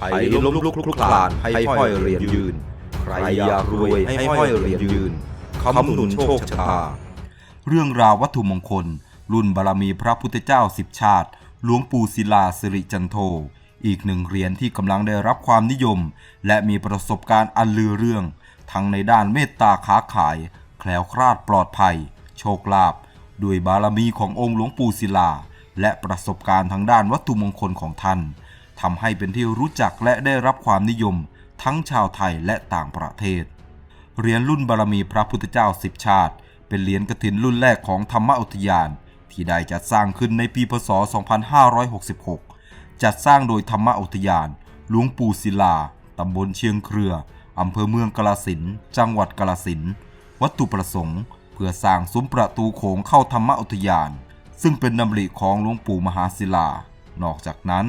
ไปล้มลุกคลุกคลานให้ห้อยเรียญยืน ใครอยากรวยให้ห้อยเรียญยืนคำหนุนโชคชะตา เรื่องราววัตถุมงคล รุ่นบารมีพระพุทธเจ้าสิบชาติ หลวงปู่ศิลาสิริจันโท อีกหนึ่งเหรียญที่กำลังได้รับความนิยม และมีประสบการณ์อันลือเรื่อง ทั้งในด้านเมตตาค้าขาย แคล้วคลาดปลอดภัย โชคลาภด้วยบารมีขององค์หลวงปู่ศิลา และประสบการณ์ทางด้านวัตถุมงคลของท่าน ทำให้เป็นที่รู้จักและได้รับความนิยม ทั้งชาวไทยและต่างประเทศ เหรียญรุ่นบารมีพระพุทธเจ้าสิบชาติ เป็นเหรียญกฐินรุ่นแรกของธรรมอุทยาน ที่ได้จัดสร้างขึ้นในปีพศ 2566 จัดสร้างโดยธรรมอุทยาน หลวงปู่ศิลาตำบลเชียงเครือ อำเภอเมืองกาลสิน จังหวัดกาลสิน วัตถุประสงค์ เพื่อสร้างซุ้มประตูโขงเข้าธรรมอุทยาน ซึ่งเป็นดำริของหลวงปู่มหาศิลา นอกจากนั้น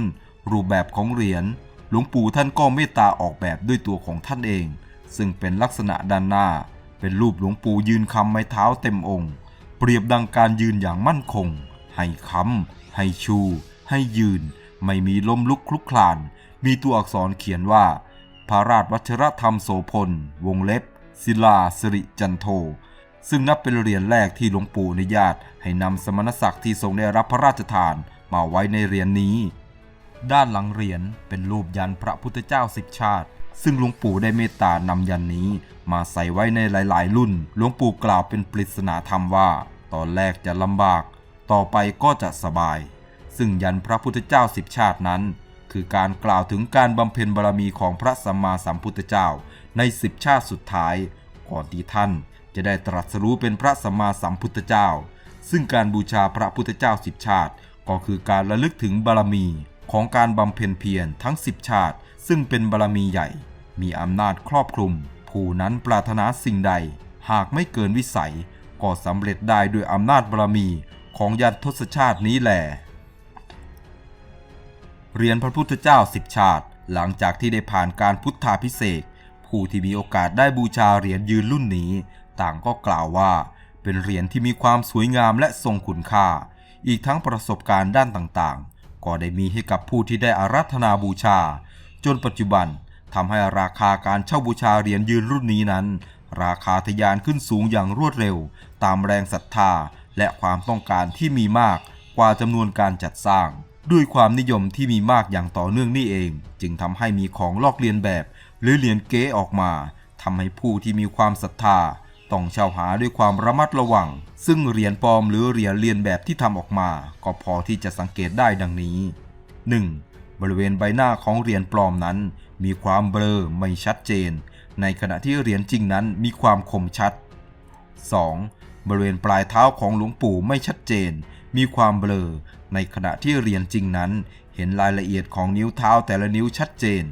รูปแบบของเหรียญหลวงปู่ท่านก็เมตตาออกแบบด้วยตัวของท่านเอง ซึ่งเป็นลักษณะด้านหน้า เป็นรูปหลวงปู่ยืนคำไม้เท้าเต็มองค์ เปรียบดังการยืนอย่างมั่นคง ให้ค้ำให้ชู ให้ยืน ไม่มีล้มลุกคลุกคลาน มีตัวอักษรเขียนว่า พระราชวัชรธรรมโสพล วงเล็บ ศิลาสิริจันโทซึ่งนับเป็นเหรียญแรกที่หลวงปู่อนุญาต ให้นำสมณศักดิ์ที่ทรงได้รับพระราชทานมาไว้ในเหรียญนี้ ด้านหลังเหรียญเป็นรูปยันพระพุทธเจ้าสิบชาติ ซึ่งหลวงปู่ได้เมตตานำยันนี้ มาใส่ไว้ในหลาย ๆ รุ่น หลวงปู่กล่าวเป็นปริศนาธรรมว่า ตอนแรกจะลำบาก ต่อไปก็จะสบาย ซึ่งยันพระพุทธเจ้าสิบชาตินั้น คือการกล่าวถึงการบำเพ็ญบารมีของพระสัมมาสัมพุทธเจ้า ในสิบชาติสุดท้าย ก่อนที่ท่านจะได้ตรัสรู้เป็นพระสัมมาสัมพุทธเจ้า ซึ่งการบูชาพระพุทธเจ้าสิบชาติ ก็คือการระลึกถึงบารมี ของการบำเพ็ญเพียรทั้งสิบชาติ ซึ่งเป็นบารมีใหญ่ มีอำนาจครอบคลุม ผู้นั้นปรารถนาสิ่งใด หากไม่เกินวิสัย ก็สำเร็จได้ด้วยอำนาจบารมีของยันทศชาตินี้แหลเรียนพระพุทธเจ้าสิบชาติ หลังจากที่ได้ผ่านการพุทธาพิเศษผู้ที่มีโอกาสได้บูชาเหรียญยืนรุ่นนี้ ต่างก็กล่าวว่า เป็นเหรียญที่มีความสวยงามและทรงคุณค่า อีกทั้งประสบการณ์ด้านต่าง ก็ได้มีให้กับผู้ที่ได้อารัธนาบูชา จนปัจจุบันทำให้ราคาการเช่าบูชาเหรียญยืนรุ่นนี้นั้น ราคาทะยานขึ้นสูงอย่างรวดเร็ว ตามแรงศรัทธา และความต้องการที่มีมากกว่าจำนวนการจัดสร้าง ด้วยความนิยมที่มีมากอย่างต่อเนื่องนี่เอง จึงทำให้มีของลอกเลียนแบบ หรือเหรียญเก๊ออกมาทำให้ผู้ที่มีความศรัทธา ต้องเช่าหาด้วยความระมัดระวัง ซึ่งเหรียญปลอมหรือเหรียญเลียนแบบที่ทำออกมา ก็พอที่จะสังเกตได้ดังนี้ 1. บริเวณใบหน้าของเหรียญปลอมนั้น มีความเบลอไม่ชัดเจน ในขณะที่เหรียญจริงนั้นมีความคมชัด 2. บริเวณปลายเท้าของหลวงปู่ไม่ชัดเจน มีความเบลอ ในขณะที่เหรียญจริงนั้น เห็นรายละเอียดของนิ้วเท้าแต่ละนิ้วชัดเจน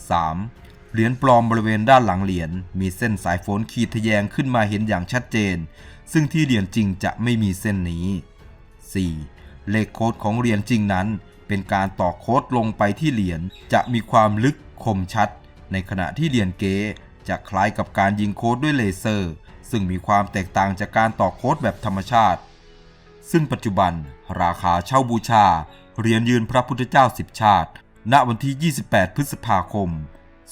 3. เหรียญปลอมบริเวณด้านหลังเหรียญมีเส้นสายฝนขีดทะแยงขึ้นมาเห็นอย่างชัดเจน ซึ่งที่เหรียญจริงจะไม่มีเส้นนี้ 4. เลขโค้ดของเหรียญจริงนั้น เป็นการต่อโค้ดลงไปที่เหรียญจะมีความลึกคมชัด ในขณะที่เหรียญเก๊จะคล้ายกับการยิงโค้ดด้วยเลเซอร์ ซึ่งมีความแตกต่างจากการต่อโค้ดแบบธรรมชาติ ซึ่งปัจจุบันราคาเช่าบูชาเหรียญยืนพระพุทธเจ้าสิบชาติ ณวันที่ 28 พฤษภาคม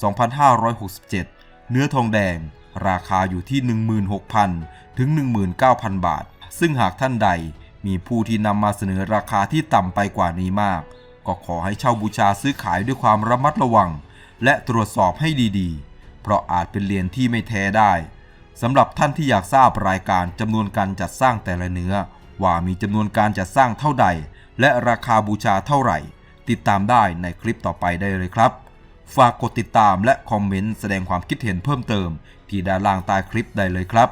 2567 เนื้อทองแดง ราคาอยู่ที่ 16,000 ถึง 19,000 บาท ซึ่งหากท่านใดมีผู้ที่นำมาเสนอราคาที่ต่ำไปกว่านี้มาก ก็ขอให้เช่าบูชาซื้อขายด้วยความระมัดระวัง และตรวจสอบให้ดีๆ เพราะอาจเป็นเหรียญที่ไม่แท้ได้สำหรับท่านที่อยากทราบรายการจำนวนการจัดสร้างแต่ละเนื้อ ว่ามีจำนวนการจัดสร้างเท่าใด และราคาบูชาเท่าไหร่ ติดตามได้ในคลิปต่อไปได้เลยครับ ฝากกดติดตามและคอมเมนต์แสดงความคิดเห็นเพิ่มเติม ที่ด้านล่างใต้คลิปได้เลยครับ